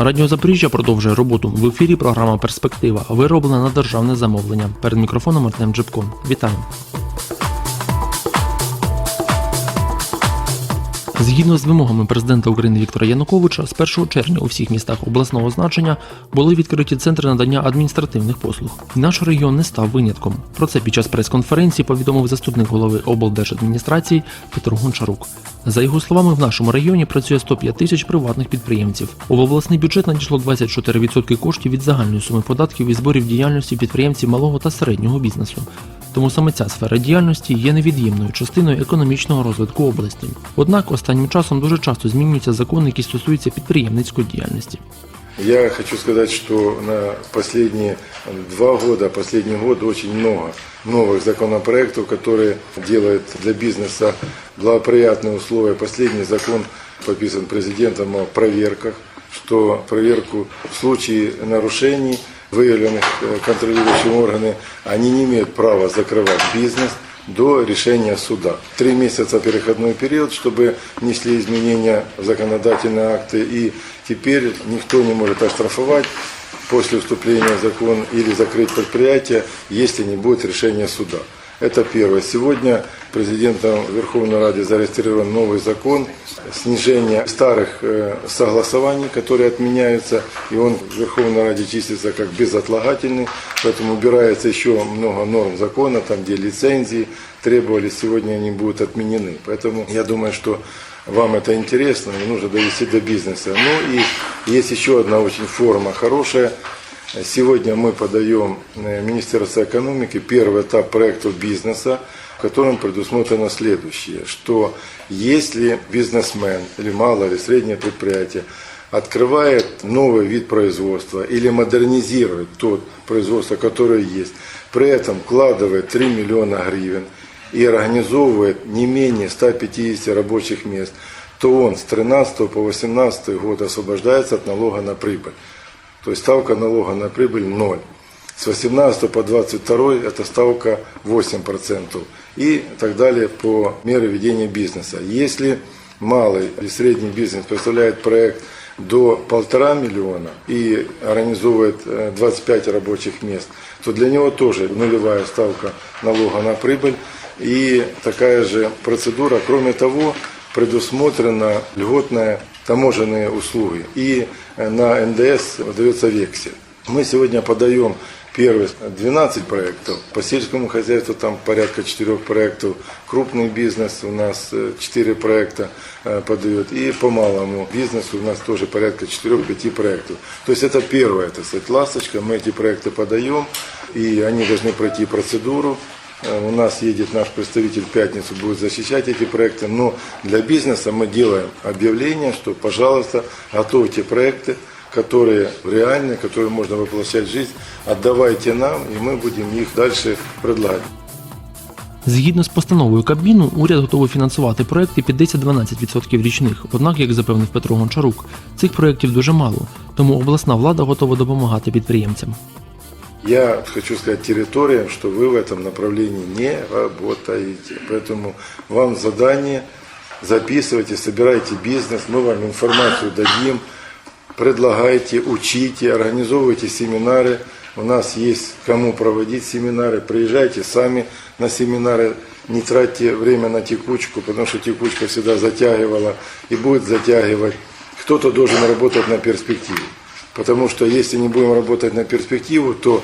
Радіо Запоріжжя продовжує роботу в ефірі. Програма Перспектива вироблена на державне замовлення. Перед мікрофоном Артем Джипко. Вітаю. Згідно з вимогами президента України Віктора Януковича, з 1 червня у всіх містах обласного значення були відкриті центри надання адміністративних послуг. Наш регіон не став винятком. Про це під час прес-конференції повідомив заступник голови облдержадміністрації Петро Гончарук. За його словами, в нашому районі працює 105 тисяч приватних підприємців. У обласний бюджет надійшло 24% коштів від загальної суми податків і зборів діяльності підприємців малого та середнього бізнесу. Тому саме ця сфера діяльності є невід'ємною частиною економічного розвитку області. Однак останнім часом дуже часто змінюються закони, які стосуються підприємницької діяльності. Я хочу сказать, что на последние два года, последний год очень много новых законопроектов, которые делают для бизнеса благоприятные условия. Последний закон подписан президентом о проверках, что проверку в случае нарушений, выявленных э, контролирующими органы, они не имеют права закрывать бизнес до решения суда. Три месяца переходной период, чтобы внесли изменения в законодательные акты, и теперь никто не может оштрафовать после вступления в закон или закрыть предприятие, если не будет решения суда. Это первое. Сегодня президентом Верховной Рады зарегистрирован новый закон снижение старых э, согласований, которые отменяются, и он в Верховной Раде числится как безотлагательный, поэтому убирается еще много норм закона, там где лицензии требовались, сегодня они будут отменены. Поэтому я думаю, что вам это интересно, и нужно довести до бизнеса. Ну и есть еще одна очень форма хорошая. Сегодня мы подаем э, Министерство экономики первый этап проектов бизнеса, в котором предусмотрено следующее, что если бизнесмен или малое или среднее предприятие открывает новый вид производства или модернизирует тот производство, которое есть, при этом вкладывает 3 миллиона гривен и организовывает не менее 150 рабочих мест, то он с 13 по 18 год освобождается от налога на прибыль. То есть ставка налога на прибыль 0. С 18 по 22 это ставка 8% и так далее по мере ведения бизнеса. Если малый или средний бизнес представляет проект до полтора миллиона и организовывает э, 25 рабочих мест, то для него тоже нулевая ставка налога на прибыль и такая же процедура. Кроме того, предусмотрена льготная таможенные услуги и э, на НДС выдается вексель. Мы сегодня подаем первые 12 проектов. По сельскому хозяйству там порядка 4 проектов. Крупный бизнес у нас 4 проекта э, подает. И по малому бизнесу у нас тоже порядка 4-5 проектов. То есть это первая, так сказать, ласточка. Мы эти проекты подаем. И они должны пройти процедуру. Э, У нас едет наш представитель в пятницу, будет защищать эти проекты. Но для бизнеса мы делаем объявление, что, пожалуйста, готовьте проекты, которые реальны, которые можно воплощать в жизнь. Отдавайте нам, и мы будем их дальше предлагать. Згідно з постановою Кабміну, уряд готовий фінансувати проекти під 10-12% річних. Однак, як запевнив Петро Гончарук, цих проєктів дуже мало, тому обласна влада готова допомагати підприємцям. Я хочу сказать территориям, что вы в этом направлении не работаете. Поэтому вам задание, записывайте, собирайте бизнес, мы вам информацию дадим, предлагайте, учите, организовывайте семинары. У нас есть кому проводить семинары. Приезжайте сами на семинары, не тратьте время на текучку, потому что текучка всегда затягивала и будет затягивать. Кто-то должен работать на перспективу. Потому что если не будем работать на перспективу, то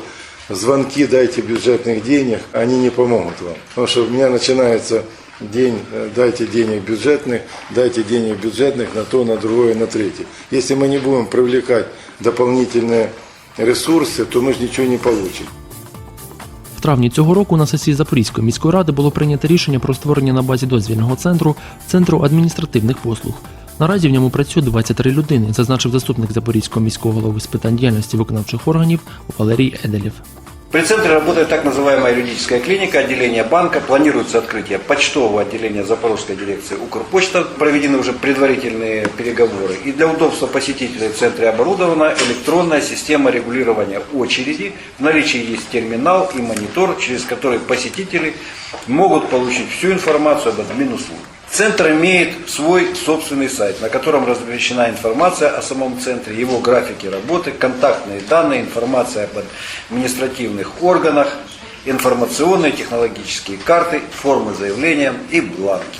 звонки дайте бюджетных денег, они не помогут вам. Потому что у меня начинается день, э, дайте денег бюджетных, дайте денег бюджетных на то, на другое, на третье. Если мы не будем привлекать дополнительные ресурсы, то мы же ничего не получим. В травні цього року на сесії Запорізької міської ради було прийнято рішення про створення на базі дозвільного центру центру адміністративних послуг. Наразі в ньому працює 23 людини, зазначив заступник Запорізького міського голови з питань діяльності виконавчих органів Валерій Еделєв. При центре работает так называемая юридическая клиника, отделение банка. Планируется открытие почтового отделения Запорожской дирекции Укрпочта. Проведены уже предварительные переговоры. И для удобства посетителей в центре оборудована электронная система регулирования очереди. В наличии есть терминал и монитор, через который посетители могут получить всю информацию об админ услуг. Центр имеет свой собственный сайт, на котором размещена информация о самом центре, его графики работы, контактные данные, информация об административных органах, информационные технологические карты, формы заявления и бланки.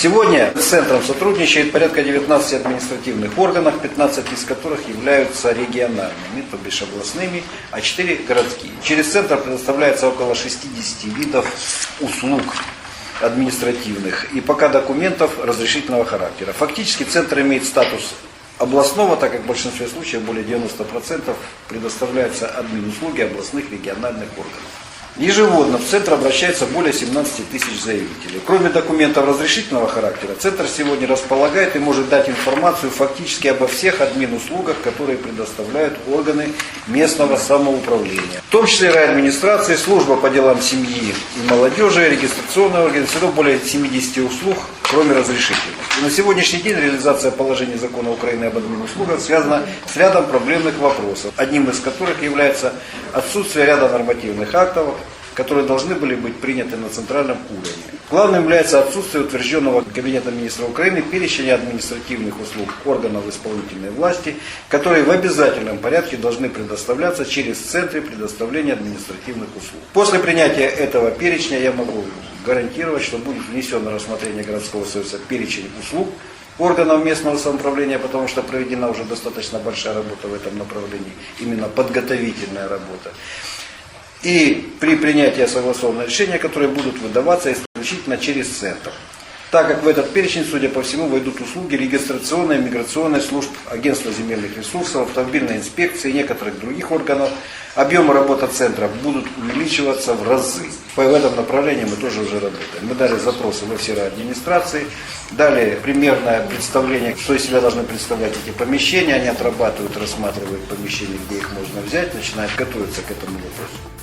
Сегодня с центром сотрудничает порядка 19 административных органов, 15 из которых являются региональными, то бишь областными, а 4 городские. Через центр предоставляется около 60 видов услуг административных и пока документов разрешительного характера. Фактически центр имеет статус областного, так как в большинстве случаев более 90% предоставляются админ-услуги областных региональных органов. Ежегодно в Центр обращается более 17 тысяч заявителей. Кроме документов разрешительного характера, Центр сегодня располагает и может дать информацию фактически обо всех админ-услугах, которые предоставляют органы местного самоуправления. В том числе райадминистрации, служба по делам семьи и молодежи, регистрационные органы, всего более 70 услуг, кроме разрешительных. И на сегодняшний день реализация положений закона Украины об админ-услугах связана с рядом проблемных вопросов, одним из которых является отсутствие ряда нормативных актов, которые должны были быть приняты на центральном уровне. Главным является отсутствие утвержденного Кабинетом министров Украины перечня административных услуг органов исполнительной власти, которые в обязательном порядке должны предоставляться через центры предоставления административных услуг. После принятия этого перечня я могу гарантировать, что будет внесен на рассмотрение городского союза перечень услуг, органов местного самоуправления, потому что проведена уже достаточно большая работа в этом направлении, именно подготовительная работа. И при принятии согласованного решения, которые будут выдаваться исключительно через центр. Так как в этот перечень, судя по всему, войдут услуги регистрационной, миграционной служб, агентства земельных ресурсов, автомобильной инспекции и некоторых других органов, объемы работы центра будут увеличиваться в разы. В этом направлении мы тоже уже работаем. Мы дали запросы во все администрации, дали примерное представление, что из себя должны представлять эти помещения. Они отрабатывают, рассматривают помещения, где их можно взять, начинают готовиться к этому вопросу.